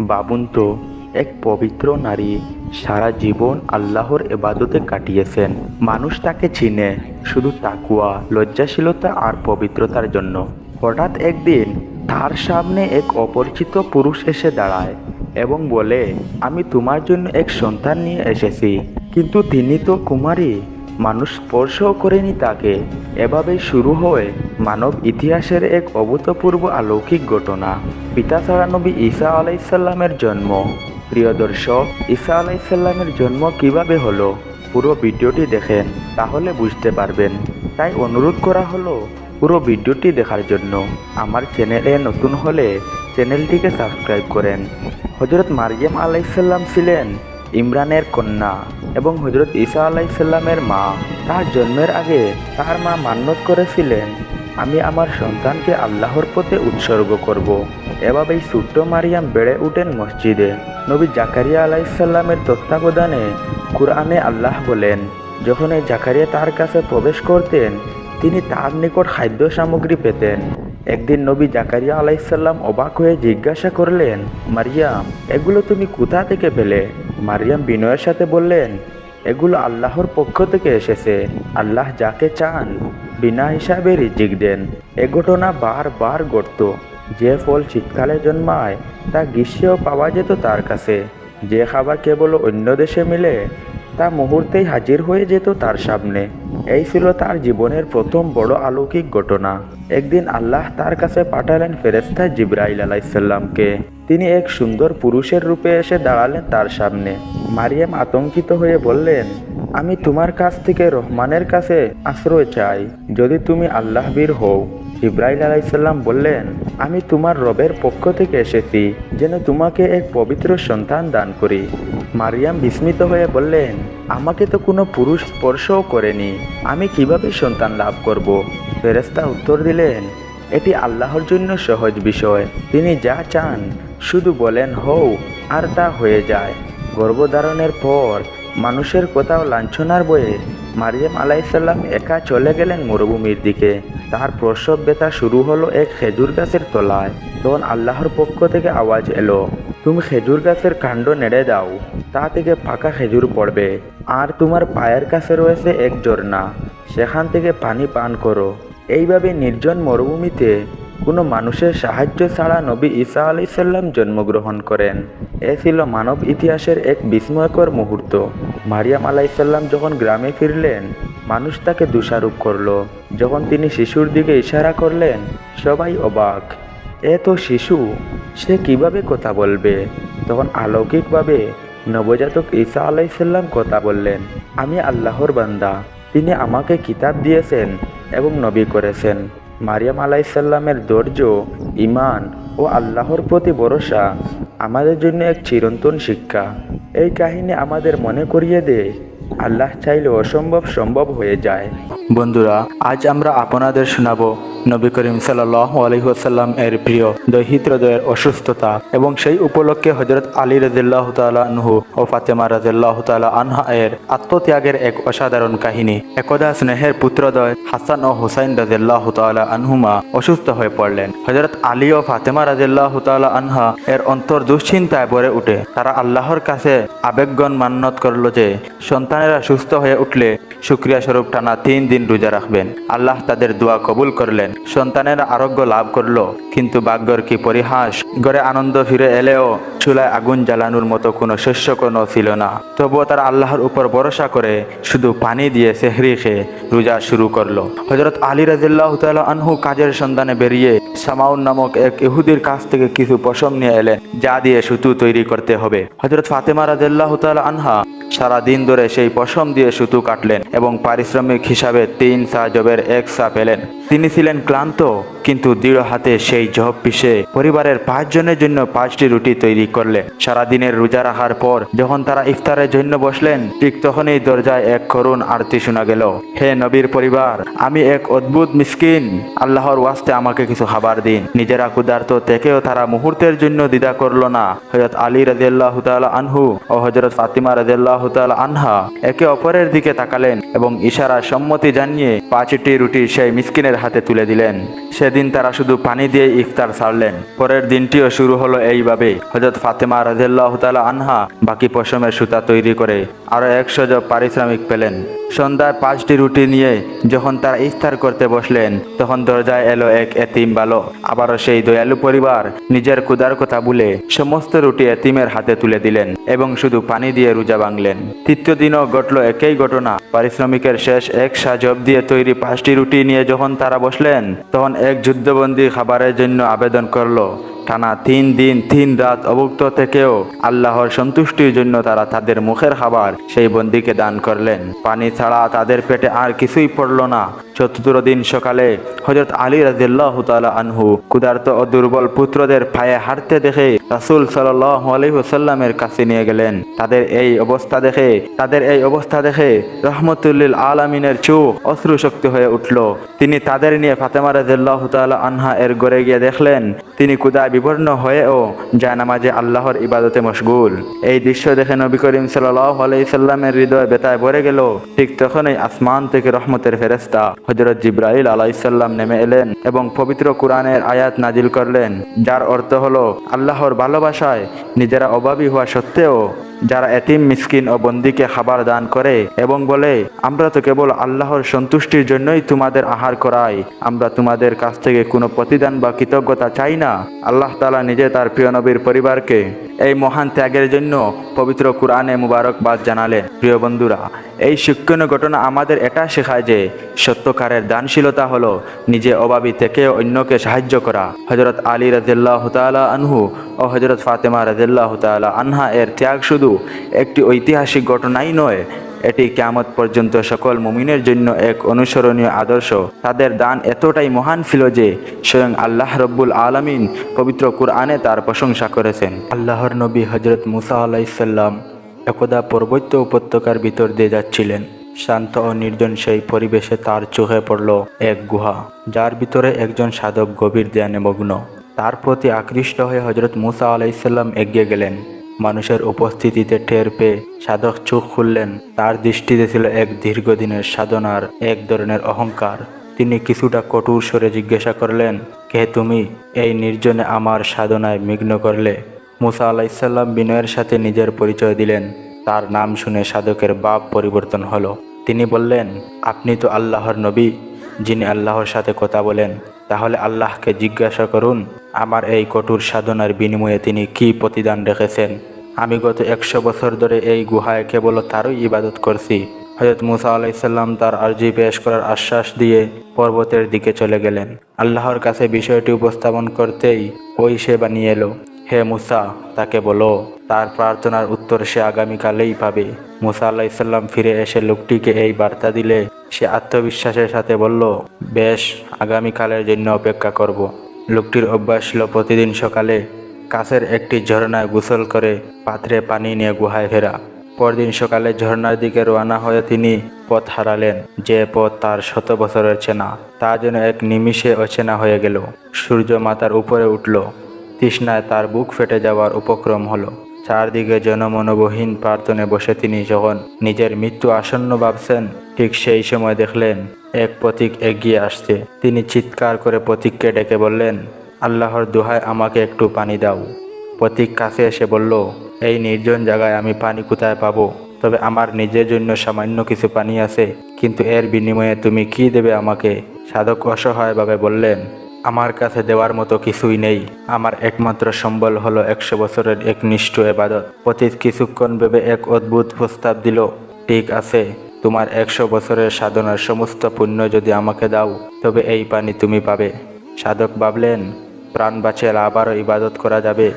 বাবুন তো এক পবিত্র নারী সারা জীবন আল্লাহর এবাদতে কাটিয়েছেন। মানুষ তাকে চিনে, শুধু তাকুয়া, লজ্জাশীলতা আর পবিত্রতার জন্য। হঠাৎ একদিন তার সামনে এক অপরিচিত পুরুষ এসে দাঁড়ায় এবং বলে, আমি তোমার জন্য এক সন্তান নিয়ে এসেছি, কিন্তু তিনি তো কুমারী। মানুষ স্পর্শও করেনি তাকে। এভাবেই শুরু হয়ে মানব ইতিহাসের এক অভূতপূর্ব অলৌকিক ঘটনা। পিতা ছাড়া নবী ঈসা আলাইসাল্লামের জন্ম। প্রিয় দর্শক, ঈসা আলাইসাল্লামের জন্ম কীভাবে হলো? পুরো ভিডিওটি দেখেন, তাহলে বুঝতে পারবেন। তাই অনুরোধ করা হলো পুরো ভিডিওটি দেখার জন্য। আমার চ্যানেলে নতুন হলে চ্যানেলটিকে সাবস্ক্রাইব করেন। হজরত মারিয়াম আলাইসাল্লাম ছিলেন ইমরানের কন্যা এবং হজরত ঈসা আলাইসাল্লামের মা। তার জন্মের আগে তার মা মান্যত করেছিলেন, আমি আমার সন্তানকে আল্লাহর পথে উৎসর্গ করব। এভাবেই ছোট্ট মারিয়াম বেড়ে উঠেন মসজিদে। নবী জাকারিয়া আলাইসাল্লামের তত্ত্বাবধানে কুরআনে আল্লাহ বলেন, যখন এই জাকারিয়া তার কাছে প্রবেশ করতেন, তিনি তার নিকট খাদ্য সামগ্রী পেতেন। একদিন নবী জাকারিয়া আলাইসাল্লাম অবাক হয়ে জিজ্ঞাসা করলেন, মারিয়াম, এগুলো তুমি কোথা থেকে পেলে? মারিয়াম বিনয়ের সাথে বললেন, এগুলো আল্লাহর পক্ষ থেকে এসেছে। আল্লাহ যাকে চান, বিনা হিসাবে রিজিক দেন। এ ঘটনা বারবার ঘটত। যে ফল শীতকালে জন্মায়, তা গ্রীষ্মেও পাওয়া যেত তার কাছে। যে খাবার কেবল অন্য দেশে মিলে তা মুহূর্তেই হাজির হয়ে যেত তার সামনে। এই ছিল তার জীবনের প্রথম বড় অলৌকিক ঘটনা। একদিন আল্লাহ তার কাছে পাঠালেন ফেরেস্তা জিব্রাইল আলাইসাল্লামকে। তিনি এক সুন্দর পুরুষের রূপে এসে দাঁড়ালেন তার সামনে। মারিয়াম আতঙ্কিত হয়ে বললেন, আমি তোমার কাছ থেকে রহমানের কাছে আশ্রয় চাই। যদি তুমি আল্লাহ বীর হও ইব্রাহিম আলাইসাল্লাম বললেন, আমি তোমার রবের পক্ষ থেকে এসেছি, যেন তোমাকে এক পবিত্র সন্তান দান করি। মারিয়াম বিস্মিত হয়ে বললেন, আমাকে তো কোনো পুরুষ স্পর্শও করেনি, আমি কীভাবে সন্তান লাভ করব? ফেরেস্তা উত্তর দিলেন, এটি আল্লাহর জন্য সহজ বিষয়, তিনি যা চান, শুধু বলেন হও, আর তা হয়ে যায়। গর্ভধারণের পর মানুষের কোথাও লাঞ্ছনার বয়ে মারিয়াম আলাইসাল্লাম একা চলে গেলেন মরুভূমির দিকে। তার প্রসব ব্যথা শুরু হলো এক খেজুর গাছের তলায়। তখন আল্লাহর পক্ষ থেকে আওয়াজ এলো, তুমি খেজুর গাছের কাণ্ড নেড়ে দাও, তা থেকে পাকা খেজুর পড়বে। আর তোমার পায়ের কাছে রয়েছে এক ঝর্ণা, সেখান থেকে পানি পান করো। এইভাবে নির্জন মরুভূমিতে কোনো মানুষের সাহায্য ছাড়া নবী ঈসা আলাইসাল্লাম জন্মগ্রহণ করেন। এ ছিল মানব ইতিহাসের এক বিস্ময়কর মুহূর্ত। মারিয়াম আলাইসাল্লাম যখন গ্রামে ফিরলেন, মানুষ তাকে দোষারোপ করল। যখন তিনি শিশুর দিকে ইশারা করলেন, সবাই অবাক। এ তো শিশু, সে কীভাবে কথা বলবে? তখন আলৌকিকভাবে নবজাতক ঈসা আলাইসাল্লাম কথা বললেন, আমি আল্লাহর বান্দা, তিনি আমাকে কিতাব দিয়েছেন এবং নবী করেছেন। মারিয়াম আলাইসাল্লামের ধৈর্য ইমান ও আল্লাহর প্রতি ভরসা আমাদের জন্য এক চিরন্তন শিক্ষা। এই কাহিনী আমাদের মনে করিয়ে দেয় আল্লাহ চাইলে অসম্ভব সম্ভব হয়ে যায়। বন্ধুরা, আজ আমরা আপনাদের শোনাবো নবী করিম সাল্লাহ এর প্রিয় দৈহিত অসুস্থতা এবং সেই উপলক্ষে হজরত আলী রাজিল্লাহ তালা ও ফাতেমা তালা আনহা এর আত্মত্যাগের এক অসাধারণ কাহিনী। একদা স্নেহের পুত্রদয় হাসান ও হুসাইন রাজিল্লাহ আনহুমা অসুস্থ হয়ে পড়লেন। হজরত আলী ও ফাতেমা রাজিল্লাহ তালা আনহা এর অন্তর দুশ্চিন্তায় ভরে উঠে। তারা আল্লাহর কাছে আবেগগণ মান্যত করল যে, সন্তানেরা সুস্থ হয়ে উঠলে শুক্রিয়া স্বরূপ টানা তিন দিন রোজা রাখবেন। আল্লাহ তাদের দোয়া কবুল করলেন। সন্তানেরা আরোগ্য লাভ করল, কিন্তু ভাগ্যর কি পরিহাস? গড়ে আনন্দ ফিরে এলেও চুলায় আগুন জ্বালানোর মতো কোনো শস্য কোনো ছিল না। তবুও তারা আল্লাহর উপর ভরসা করে শুধু পানি দিয়ে সেহরি খেয়ে রোজা শুরু করল। হজরত আলী রাজিল্লাহ আনহু কাজের সন্ধানে বেরিয়ে সামাউন নামক এক ইহুদির কাছ থেকে কিছু পশম নিয়ে এলেন, যা দিয়ে সুতু তৈরি করতে হবে। হজরত ফাতেমা রাজিল্লাহ আনহা সারা দিন ধরে সেই পশম দিয়ে সুতু কাটলেন এবং পারিশ্রমিক হিসাবে তিন সা জবের এক সা পেলেন। তিনি ছিলেন ক্লান্ত কিন্তু দৃঢ় হাতে সেই জব পিষে পরিবারের পাঁচজনের জন্য পাঁচটি রুটি তৈরি করলেন সারাদিনের রোজা রাখার পর যখন তারা ইফতারের জন্য বসলেন, ঠিক তখনই দরজায় এক করুণ আরতি শোনা গেল। হে নবীর পরিবার, আমি এক অদ্ভুত মিসকিন। আল্লাহর ওয়াস্তে আমাকে কিছু খাবার দিন। নিজেরা ক্ষুধার্ত থেকেও তারা মুহূর্তের জন্য দ্বিধা করল না। হজরত আলী রাজিয়াল্লাহ তালা আনহু ও হজরত ফাতিমা রাজিয়াল্লাহ তালা আনহা একে অপরের দিকে তাকালেন এবং ইশারা সম্মতি জানিয়ে পাঁচটি রুটি সেই মিসকিনের হাতে তুলে দিলেন। সেদিন সেদিন তারা শুধু পানি দিয়ে ইফতার ছাড়লেন। পরের দিনটিও শুরু হলো এইভাবে হজরত ফাতেমা রাজিয়াল্লাহ তালা আনহা বাকি পশমের সুতা তৈরি করে। আরও একশো জ পারিশ্রমিক পেলেন। সন্ধ্যায় পাঁচটি রুটি নিয়ে যখন তারা ইফতার করতে বসলেন, তখন দরজায় এলো এক এতিম বালক। আবারও সেই দয়ালু পরিবার নিজের ক্ষুদার কথা বলে সমস্ত রুটি এতিমের হাতে তুলে দিলেন এবং শুধু পানি দিয়ে রোজা ভাঙলেন। তৃতীয় দিনও ঘটল একই ঘটনা। পারিশ্রমিকের শেষ এক সাজব দিয়ে তৈরি পাঁচটি রুটি নিয়ে যখন তারা বসলেন, তখন এক যুদ্ধবন্দী খাবারের জন্য আবেদন করল। টানা তিন দিন, তিন রাত অভুক্ত থেকেও আল্লাহর সন্তুষ্টির জন্য তারা তাদের মুখের খাবার সেই বন্দিকে দান করলেন। পানি ছাড়া তাদের পেটে আর কিছুই পড়ল না। চতুর্থ দিন সকালে হজরত আলী রাজিল্লাহ তালা আনহু ক্ষুধার্ত ও দুর্বল পুত্রদের পায়ে হাঁটতে দেখে রাসুল সাল্লাহ আলহিহসাল্লামের কাছে নিয়ে গেলেন। তাদের এই অবস্থা দেখে, তাদের এই অবস্থা দেখে রহমতুল্লিল আলমিনের চোখ অশ্রু শক্তি হয়ে উঠল। তিনি তাদের নিয়ে ফাতেমা রাজিল্লাহ তালা আনহা এর গড়ে গিয়ে দেখলেন, তিনি কুদায় বিবর্ণ হয়েও জায়নামাজে আল্লাহর ইবাদতে মশগুল। এই দৃশ্য দেখে নবী করিম সাল্লাহ আলাইসাল্লামের হৃদয় বেতায় ভরে গেল। ঠিক তখনই আসমান থেকে রহমতের ফেরেস্তা হজরত জিব্রাহিল আলাইসাল্লাম নেমে এলেন এবং পবিত্র কোরআনের আয়াত নাজিল করলেন, যার অর্থ হলো, আল্লাহর ভালোবাসায় নিজেরা অভাবী হওয়া সত্ত্বেও যারা এতিম, মিসকিন ও বন্দিকে খাবার দান করে এবং বলে, আমরা তো কেবল আল্লাহর সন্তুষ্টির জন্যই তোমাদের আহার করাই। আমরা তোমাদের কাছ থেকে কোনো প্রতিদান বা কৃতজ্ঞতা চাই না। আল্লাহ তালা নিজে তার প্রিয় নবীর পরিবারকে এই মহান ত্যাগের জন্য পবিত্র কোরআনে মুবারকবাদ জানালেন। প্রিয় বন্ধুরা, এই শিক্ষণীয় ঘটনা আমাদের এটা শেখায় যে সত্যকারের দানশীলতা হলো নিজে অভাবী থেকে অন্যকে সাহায্য করা। হজরত আলী রাজিল্লাহ তালা আনহু ও হজরত ফাতেমা রাজিল্লাহ তালা আনহা এর ত্যাগ শুধু একটি ঐতিহাসিক ঘটনাই নয়, এটি কেয়ামত পর্যন্ত সকল মুমিনের জন্য এক অনুসরণীয় আদর্শ। তাদের দান এতটাই মহান ছিল যে, স্বয়ং আল্লাহ রব্বুল আলমিন পবিত্র কুরআনে তার প্রশংসা করেছেন। আল্লাহর নবী হজরত মুসা আলাইসাল্লাম একদা পর্বত্য উপত্যকার ভিতর দিয়ে যাচ্ছিলেন। শান্ত ও নির্জন সেই পরিবেশে তার চোখে পড়ল এক গুহা, যার ভিতরে একজন সাধক গভীর ধ্যানে মগ্ন। তার প্রতি আকৃষ্ট হয়ে হজরত মুসা আলাইসাল্লাম এগিয়ে গেলেন। মানুষের উপস্থিতিতে টের পেয়ে সাধক চোখ খুললেন। তার দৃষ্টিতে ছিল এক দীর্ঘদিনের সাধনার এক ধরনের অহংকার। তিনি কিছুটা কঠোর স্বরে জিজ্ঞাসা করলেন, কে তুমি? এই নির্জনে আমার সাধনায় বিঘ্ন করলে? মুসা আলাইসাল্লাম বিনয়ের সাথে নিজের পরিচয় দিলেন। তার নাম শুনে সাধকের বাপ পরিবর্তন হলো। তিনি বললেন, আপনি তো আল্লাহর নবী, যিনি আল্লাহর সাথে কথা বলেন। তাহলে আল্লাহকে জিজ্ঞাসা করুন আমার এই কঠোর সাধনার বিনিময়ে তিনি কি প্রতিদান রেখেছেন? আমি গত একশো বছর ধরে এই গুহায় কেবল তারই ইবাদত করছি। হজরত মুসা আলাইসাল্লাম তার আর্জি পেশ করার আশ্বাস দিয়ে পর্বতের দিকে চলে গেলেন। আল্লাহর কাছে বিষয়টি উপস্থাপন করতেই ওই সে বানিয়ে এলো। হে মুসা, তাকে বলো, তার প্রার্থনার উত্তর সে আগামীকালেই পাবে। মুসা আল্লাহিসাল্লাম ফিরে এসে লোকটিকে এই বার্তা দিলে, সে আত্মবিশ্বাসের সাথে বলল, বেশ, আগামীকালের জন্য অপেক্ষা করব। লোকটির অভ্যাস ছিল প্রতিদিন সকালে কাছের একটি ঝর্ণায় গোসল করে পাত্রে পানি নিয়ে গুহায় ফেরা। পরদিন সকালে ঝর্ণার দিকে রওনা হয়ে তিনি পথ হারালেন, যে পথ তার শত বছরের চেনা। তা যেন এক নিমিষে অচেনা হয়ে গেল। সূর্য মাতার উপরে উঠল। তৃষ্ণায় তার বুক ফেটে যাওয়ার উপক্রম হলো। চারদিকে জনমনোবহীন প্রার্থনে বসে তিনি যখন নিজের মৃত্যু আসন্ন ভাবছেন, ঠিক সেই সময় দেখলেন এক প্রতীক এগিয়ে আসছে। তিনি চিৎকার করে প্রতীককে ডেকে বললেন, আল্লাহর দোহায় আমাকে একটু পানি দাও। প্রতীক কাছে এসে বলল, এই নির্জন জায়গায় আমি পানি কোথায় পাবো? তবে আমার নিজের জন্য সামান্য কিছু পানি আছে, কিন্তু এর বিনিময়ে তুমি কি দেবে আমাকে? সাধক অসহায়ভাবে বললেন, আমার কাছে দেওয়ার মতো কিছুই নেই। আমার একমাত্র সম্বল হলো একশো বছরের এক নিষ্ঠ এবাদত। পতীত কিছুক্ষণ ভেবে এক অদ্ভুত প্রস্তাব দিল, ঠিক আছে তোমার একশো বছরের সাধনার সমস্ত পুণ্য যদি আমাকে দাও, তবে এই পানি তুমি পাবে। সাধক ভাবলেন, প্রাণ বাঁচিয়ে আবারও ইবাদত করা যাবে।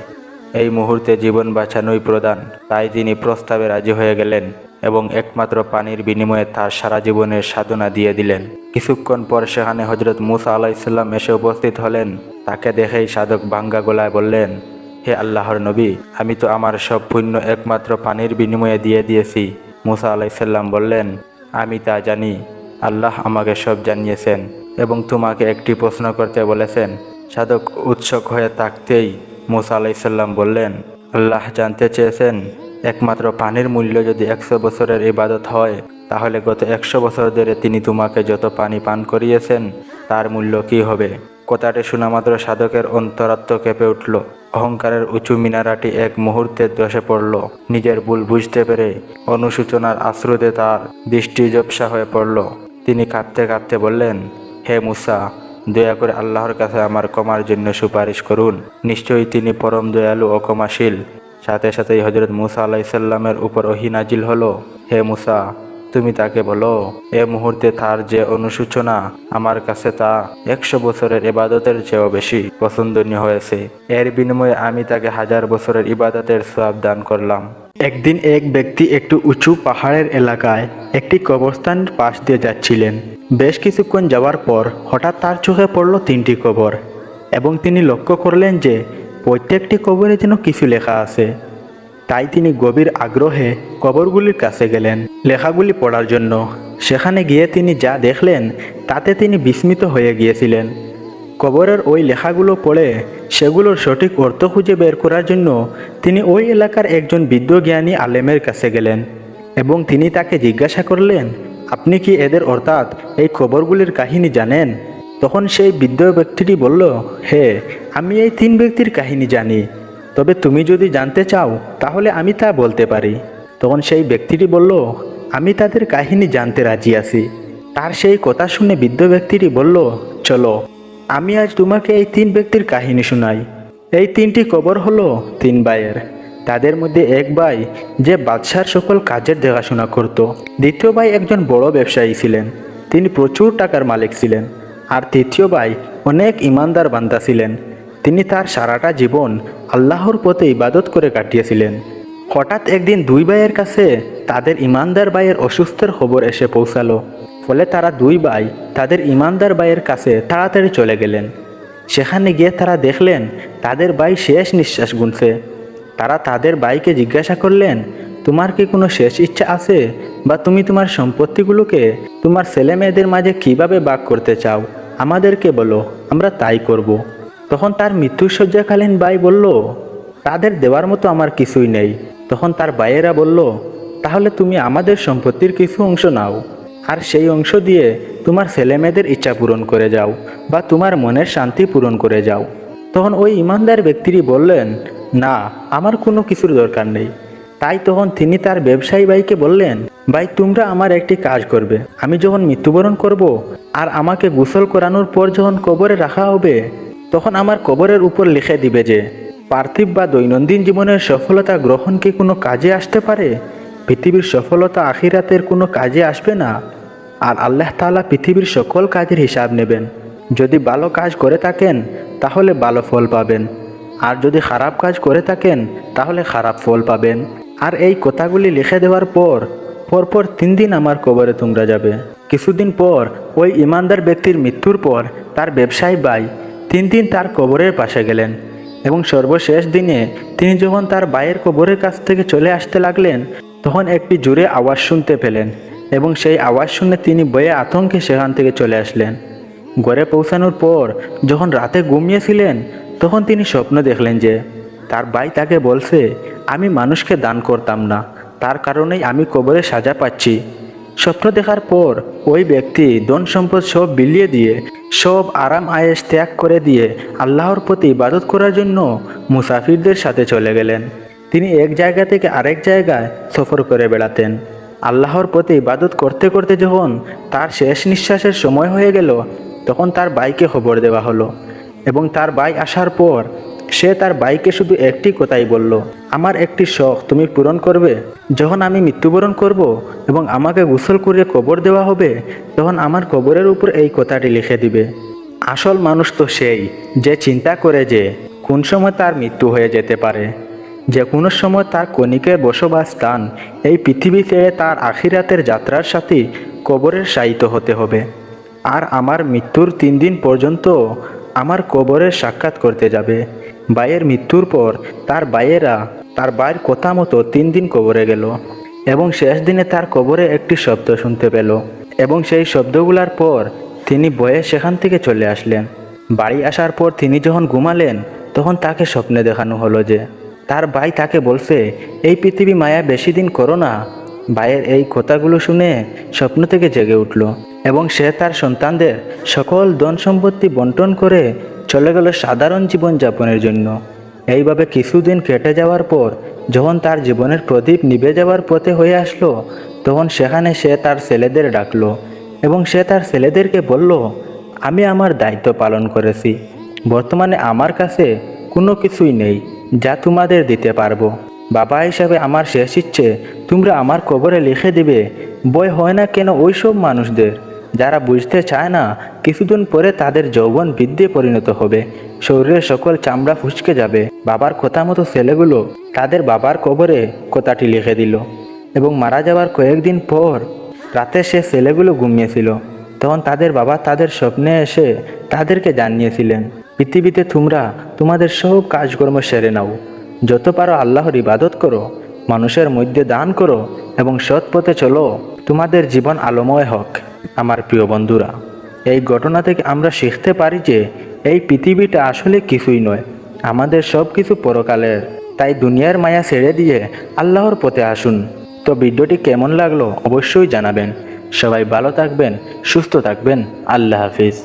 এই মুহূর্তে জীবন বাঁচানোই প্রদান তাই তিনি প্রস্তাবে রাজি হয়ে গেলেন এবং একমাত্র পানির বিনিময়ে তার সারা জীবনের সাধনা দিয়ে দিলেন। কিছুক্ষণ পর সেখানে হজরত মুসা আলাইসাল্লাম এসে উপস্থিত হলেন। তাকে দেখেই সাধক বাঙ্গা গোলায় বললেন, হে আল্লাহর নবী, আমি তো আমার সব পুণ্য একমাত্র পানির বিনিময়ে দিয়ে দিয়েছি। মুসা আলাইসাল্লাম বললেন, আমি তা জানি। আল্লাহ আমাকে সব জানিয়েছেন এবং তোমাকে একটি প্রশ্ন করতে বলেছেন। সাধক উৎসুক হয়ে থাকতেই মুসা আলাইসাল্লাম বললেন, আল্লাহ জানতে চেয়েছেন, একমাত্র পানির মূল্য যদি একশো বছরের ইবাদত হয়, তাহলে গত একশো বছর ধরে তিনি তোমাকে যত পানি পান করিয়েছেন, তার মূল্য কি হবে? কথাটি শোনা মাত্র সাধকের অন্তরাত্ম কেঁপে উঠল। অহংকারের উঁচু মিনারাটি এক মুহূর্তে ধসে পড়ল। নিজের ভুল বুঝতে পেরে অনুশোচনার আশ্রুতে তার দৃষ্টি জপসা হয়ে পড়ল। তিনি কাঁদতে কাঁদতে বললেন, হে মুসা, দয়া করে আল্লাহর কাছে আমার ক্ষমার জন্য সুপারিশ করুন। নিশ্চয়ই তিনি পরম দয়ালু ও ক্ষমাশীল। সাথে সাথেই হজরত মুসা আলাইসাল্লামের উপর ওহি নাজিল হলো। হে মুসা তুমি তাকে বলো, এ মুহূর্তে তার যে অনুশোচনা আমার কাছে তা একশো বছরের ইবাদতের চেয়েও বেশি পছন্দনীয় হয়েছে। এর বিনিময়ে আমি তাকে হাজার বছরের ইবাদতের সব দান করলাম। একদিন এক ব্যক্তি একটু উঁচু পাহাড়ের এলাকায় একটি কবরস্থানের পাশ দিয়ে যাচ্ছিলেন। বেশ কিছুক্ষণ যাওয়ার পর হঠাৎ তার চোখে পড়ল তিনটি কবর এবং তিনি লক্ষ্য করলেন যে প্রত্যেকটি কবরে যেন কিছু লেখা আছে। তাই তিনি গভীর আগ্রহে কবরগুলির কাছে গেলেন লেখাগুলি পড়ার জন্য। সেখানে গিয়ে তিনি যা দেখলেন, তাতে তিনি বিস্মিত হয়ে গিয়েছিলেন। কবরের ওই লেখাগুলো পড়ে সেগুলোর সঠিক অর্থ খুঁজে বের করার জন্য তিনি ওই এলাকার একজন বিদ্যজ্ঞানী আলেমের কাছে গেলেন এবং তিনি তাকে জিজ্ঞাসা করলেন, আপনি কি এদের অর্থাৎ এই খবরগুলির কাহিনী জানেন? তখন সেই বৃদ্ধ ব্যক্তিটি বলল হে আমি এই তিন ব্যক্তির কাহিনী জানি। তবে তুমি যদি জানতে চাও, তাহলে আমি তা বলতে পারি। তখন সেই ব্যক্তিটি বলল, আমি তাদের কাহিনী জানতে রাজি আছি। তার সেই কথা শুনে বৃদ্ধ ব্যক্তিটি বলল, চলো, আমি আজ তোমাকে এই তিন ব্যক্তির কাহিনী শোনাই। এই তিনটি কবর হলো তিন ভাইয়ের। তাদের মধ্যে এক ভাই, যে বাদশার সকল কাজের দেখাশোনা করত। দ্বিতীয় ভাই একজন বড় ব্যবসায়ী ছিলেন। তিনি প্রচুর টাকার মালিক ছিলেন। আর তৃতীয় ভাই অনেক ইমানদার বান্দা ছিলেন। তিনি তার সারাটা জীবন আল্লাহর পথে ইবাদত করে কাটিয়েছিলেন। হঠাৎ একদিন দুই ভাইয়ের কাছে তাদের ইমানদার ভাইয়ের অসুস্থের খবর এসে পৌঁছালো। ফলে তারা দুই ভাই তাদের ইমানদার ভাইয়ের কাছে তাড়াতাড়ি চলে গেলেন। সেখানে গিয়ে তারা দেখলেন, তাদের ভাই শেষ নিঃশ্বাস গুনছে। তারা তাদের ভাইকে জিজ্ঞাসা করলেন, তোমার কি কোনো শেষ ইচ্ছা আছে? বা তুমি তোমার সম্পত্তিগুলোকে তোমার ছেলে মেয়েদের মাঝে কীভাবে ভাগ করতে চাও? আমাদেরকে বলো, আমরা তাই করব। তখন তার মৃত্যুসজ্জাকালীন ভাই বলল, তাদের দেওয়ার মতো আমার কিছুই নেই। তখন তার ভাইয়েরা বলল, তাহলে তুমি আমাদের সম্পত্তির কিছু অংশ নাও, আর সেই অংশ দিয়ে তোমার ছেলেমেয়েদের ইচ্ছা পূরণ করে যাও বা তোমার মনের শান্তি পূরণ করে যাও। তখন ওই ইমানদার ব্যক্তিটি বললেন, না, আমার কোনো কিছুর দরকার নেই। তাই তখন তিনি তার ব্যবসায়ী ভাইকে বললেন ভাই তোমরা আমার একটি কাজ করবে। আমি যখন মৃত্যুবরণ করব, আর আমাকে গোসল করানোর পর যখন কবরে রাখা হবে তখন আমার কবরের উপর লিখে দিবে যে, পার্থিব বা দৈনন্দিন জীবনের সফলতা গ্রহণ কি কোনো কাজে আসতে পারে? পৃথিবীর সফলতা আখিরাতের কোনো কাজে আসবে না? আর আল্লাহ তাআলা পৃথিবীর সকল কাজের হিসাব নেবেন। যদি ভালো কাজ করে থাকেন, তাহলে ভালো ফল পাবেন। আর যদি খারাপ কাজ করে থাকেন, তাহলে খারাপ ফল পাবেন। আর এই কথাগুলি লিখে দেওয়ার পর, পরপর তিন দিন আমার কবরে তোমরা যাবে। কিছুদিন পর, ওই ইমানদার ব্যক্তির মৃত্যুর পর, তার ব্যবসায়ী ভাই তিন দিন তার কবরের পাশে গেলেন এবং সর্বশেষ দিনে তিনি যখন তার ভাইয়ের কবরের কাছ থেকে চলে আসতে লাগলেন, তখন একটি জোরে আওয়াজ শুনতে পেলেন এবং সেই আওয়াজ শুনে তিনি বয়ে আতঙ্কে সেখান থেকে চলে আসলেন। ঘরে পৌঁছানোর পর যখন রাতে ঘুমিয়েছিলেন, তখন তিনি স্বপ্ন দেখলেন যে তার ভাই তাকে বলছে, আমি মানুষকে দান করতাম না, তার কারণেই আমি কবরে সাজা পাচ্ছি। স্বপ্ন দেখার পর ওই ব্যক্তি ধন সম্পদ সব বিলিয়ে দিয়ে, সব আরাম আয়েস ত্যাগ করে দিয়ে আল্লাহর প্রতি ইবাদত করার জন্য মুসাফিরদের সাথে চলে গেলেন। তিনি এক জায়গা থেকে আরেক জায়গায় সফর করে বেড়াতেন। আল্লাহর প্রতি ইবাদত করতে করতে যখন তার শেষ নিঃশ্বাসের সময় হয়ে গেল, তখন তার বাইকে খবর দেওয়া হলো এবং তার ভাই আসার পর সে তার বাইকে শুধু একটি কথাই বলল, আমার একটি শখ তুমি পূরণ করবে। যখন আমি মৃত্যুবরণ করব এবং আমাকে গোসল করে কবর দেওয়া হবে, তখন আমার কবরের উপর এই কথাটি লিখে দিবে। আসল মানুষ তো সেই যে চিন্তা করে যে কোন সময় তার মৃত্যু হয়ে যেতে পারে। যে কোনো সময় তার কণিকের বসবাস স্থান এই পৃথিবী ছেড়ে তার আখিরাতের যাত্রার সাথে কবরের শায়িত হতে হবে। আর আমার মৃত্যুর তিন দিন পর্যন্ত আমার কবরের সাক্ষাৎ করতে যাবে। ভাইয়ের মৃত্যুর পর তার ভাইয়েরা তার ভাইয়ের কথা মতো তিন দিন কবরে গেল এবং শেষ দিনে তার কবরে একটি শব্দ শুনতে পেল এবং সেই শব্দগুলার পর তিনি বয়ে সেখান থেকে চলে আসলেন। বাড়ি আসার পর তিনি যখন ঘুমালেন, তখন তাকে স্বপ্নে দেখানো হলো যে তার ভাই তাকে বলছে, এই পৃথিবী মায়া বেশি দিন করো না। ভাইয়ের এই কথাগুলো শুনে স্বপ্ন থেকে জেগে উঠল এবং সে তার সন্তানদের সকল ধন সম্পত্তি বন্টন করে চলে গেল সাধারণ জীবনযাপনের জন্য। এইভাবে কিছুদিন কেটে যাওয়ার পর যখন তার জীবনের প্রদীপ নিভে যাওয়ার পথে হয়ে আসলো, তখন সেখানে সে তার ছেলেদের ডাকলো এবং সে তার ছেলেদেরকে বলল, আমি আমার দায়িত্ব পালন করেছি। বর্তমানে আমার কাছে কোনো কিছুই নেই যা তোমাদের দিতে পারব। বাবা হিসাবে আমার শেষ ইচ্ছে, তোমরা আমার কবরে লিখে দিবে। বই হয় না কেন ওইসব মানুষদের? যারা বুঝতে চায় না, কিছুদিন পরে তাদের যৌবন বৃদ্ধি পরিণত হবে। শরীরের সকল চামড়া ফুসকে যাবে। বাবার কথা মতো ছেলেগুলো তাদের বাবার কবরে কথাটি লিখে দিল এবং মারা যাওয়ার কয়েকদিন পর রাতে সে ছেলেগুলো ঘুমিয়েছিল। তখন তাদের বাবা তাদের স্বপ্নে এসে তাদেরকে জানিয়েছিলেন, পৃথিবীতে তোমরা তোমাদের সব কাজকর্ম সেরে নাও। যত পারো আল্লাহর ইবাদত করো, মানুষের মধ্যে দান করো এবং সৎ পথে চলো। তোমাদের জীবন আলোময় হোক। আমার প্রিয় বন্ধুরা, এই ঘটনা থেকে আমরা শিখতে পারি যে এই পৃথিবীটা আসলে কিছুই নয়, আমাদের সব কিছু পরকালের। তাই দুনিয়ার মায়া ছেড়ে দিয়ে আল্লাহর পথে আসুন। তো ভিডিওটি কেমন লাগল অবশ্যই জানাবেন। সবাই ভালো থাকবেন, সুস্থ থাকবেন। আল্লাহ হাফিজ।